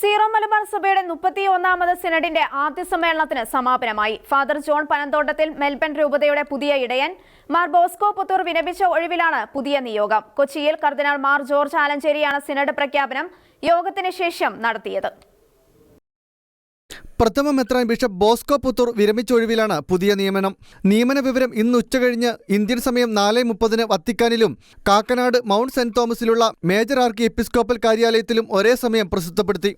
Zero Malabar സഭയുടെ മുപ്പത്തി ഒന്നാമത് സിനഡിന്റെ ആദ്യ സമ്മേളനത്തിന് സമാപനമായി. ഫാദർ ജോൺ പനന്തോട്ടത്തിൽ മെൽബൺ രൂപതയുടെ പുതിയ ഇടയൻ മാർ ബോസ്കോ പുത്തൂർ വിരമിച്ച ഒഴിവിലാണ് പുതിയ നിയോഗം. കൊച്ചിയിൽ കർദിനാൾ മാർ ജോർജ് ആലഞ്ചേരിയാണ് സിനഡ് പ്രഖ്യാപനം യോഗത്തിന് ശേഷം നടത്തിയത്. പ്രഥമ മെത്രാൻ ബിഷപ്പ് ബോസ്കോ പുത്തൂർ വിരമിച്ചൊഴിവിലാണ് പുതിയ നിയമനം. നിയമന വിവരം ഇന്ന് ഉച്ചകഴിഞ്ഞ് ഇന്ത്യൻ സമയം നാല് മുപ്പതിന് വത്തിക്കാനിലും കാക്കനാട് മൗണ്ട് സെന്റ് തോമസിലുള്ള മേജർ ആർക്കി എപ്പിസ്കോപ്പൽ കാര്യാലയത്തിലും ഒരേ സമയം പ്രസിദ്ധപ്പെടുത്തി.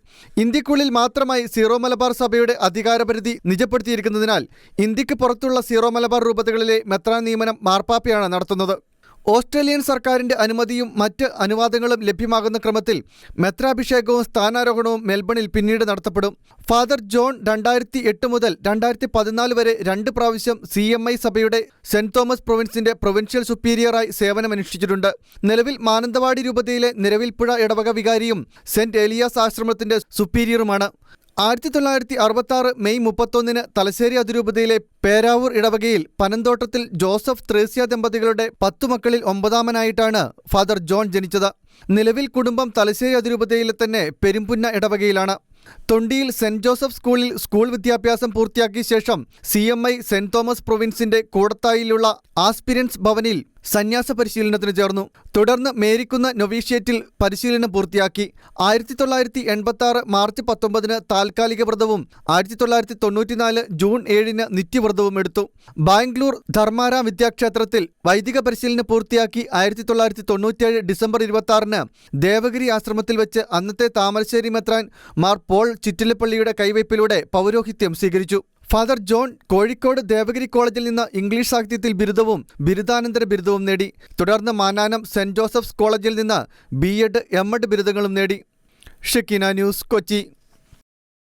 ഇന്ത്യക്കുള്ളിൽ മാത്രമായി സീറോ മലബാർ സഭയുടെ അധികാരപരിധി നിജപ്പെടുത്തിയിരിക്കുന്നതിനാൽ ഇന്ത്യയ്ക്ക് പുറത്തുള്ള സീറോ മലബാർ രൂപതകളിലെ മെത്രാൻ നിയമനം മാർപ്പാപ്പയാണ് നടത്തുന്നത്. ഓസ്ട്രേലിയൻ സർക്കാരിന്റെ അനുമതിയും മറ്റ് അനുവാദങ്ങളും ലഭ്യമാകുന്ന ക്രമത്തിൽ മെത്രാഭിഷേകവും സ്ഥാനാരോഹണവും മെൽബണിൽ പിന്നീട് നടത്തപ്പെടും. ഫാദർ ജോൺ രണ്ടായിരത്തി എട്ട് മുതൽ രണ്ടായിരത്തി പതിനാല് വരെ രണ്ട് പ്രാവശ്യം സി എം ഐ സഭയുടെ സെന്റ് തോമസ് പ്രൊവിൻസിന്റെ പ്രൊവിൻഷ്യൽ സുപ്പീരിയറായി സേവനമനുഷ്ഠിച്ചിട്ടുണ്ട്. നിലവിൽ മാനന്തവാടി രൂപതയിലെ നിലവിൽപ്പുഴ ഇടവക വികാരിയും സെന്റ് ഏലിയാസ് ആശ്രമത്തിന്റെ സുപ്പീരിയറുമാണ്. ആയിരത്തി തൊള്ളായിരത്തി അറുപത്തി ആറ് മെയ് മുപ്പത്തൊന്നിന് തലശ്ശേരി അതിരൂപതയിലെ പേരാവൂർ ഇടവകയിൽ പനന്തോട്ടത്തിൽ ജോസഫ് ത്രേസ്യ ദമ്പതികളുടെ പത്തു മക്കളിൽ ഒമ്പതാമനായിട്ടാണ് ഫാദർ ജോൺ ജനിച്ചത്. നിലവിൽ കുടുംബം തലശ്ശേരി അതിരൂപതയിലെ തന്നെ പെരുമ്പുന്ന ഇടവകയിലാണ്. തൊണ്ടിയിൽ സെന്റ് ജോസഫ് സ്കൂളിൽ സ്കൂൾ വിദ്യാഭ്യാസം പൂർത്തിയാക്കിയ ശേഷം C M I saint Thomas പ്രൊവിൻസിന്റെ കൂടത്തായിലുള്ള ആസ്പിരൻസ് ഭവനിൽ സന്യാസ പരിശീലനത്തിന് ചേർന്നു. തുടർന്ന് മേരിക്കുന്ന നൊവീഷ്യേറ്റിൽ പരിശീലനം പൂർത്തിയാക്കി. ആയിരത്തി തൊള്ളായിരത്തി എൺപത്തി ആറ് മാർച്ച് പത്തൊമ്പതിന് താൽക്കാലിക വ്രതവും ആയിരത്തി തൊള്ളായിരത്തി തൊണ്ണൂറ്റിനാല് ജൂൺ ഏഴിന് നിത്യവ്രതവും എടുത്തു. ബാംഗ്ലൂർ ധർമാര വിദ്യാക്ഷേത്രത്തിൽ വൈദിക പരിശീലനം പൂർത്തിയാക്കി ആയിരത്തി തൊള്ളായിരത്തി തൊണ്ണൂറ്റിയേഴ് ഡിസംബർ ഇരുപത്തി ആറിന് ദേവഗിരി ആശ്രമത്തിൽ വെച്ച് അന്നത്തെ താമരശ്ശേരി മെത്രാൻ മാർ പോൾ ചിറ്റിലപ്പള്ളിയുടെ കൈവയ്പിലൂടെ പൗരോഹിത്യം സ്വീകരിച്ചു. ഫാദർ ജോൺ കോഴിക്കോട് ദേവഗിരി കോളേജിൽ നിന്ന് ഇംഗ്ലീഷ് സാഹിത്യത്തിൽ ബിരുദവും ബിരുദാനന്തര ബിരുദവും നേടി. തുടർന്ന് മാനാനം സെന്റ് ജോസഫ്സ് കോളേജിൽ നിന്ന് ബി എഡ് എം എഡ് ബിരുദങ്ങളും നേടി. ഷക്കീന ന്യൂസ് കൊച്ചി.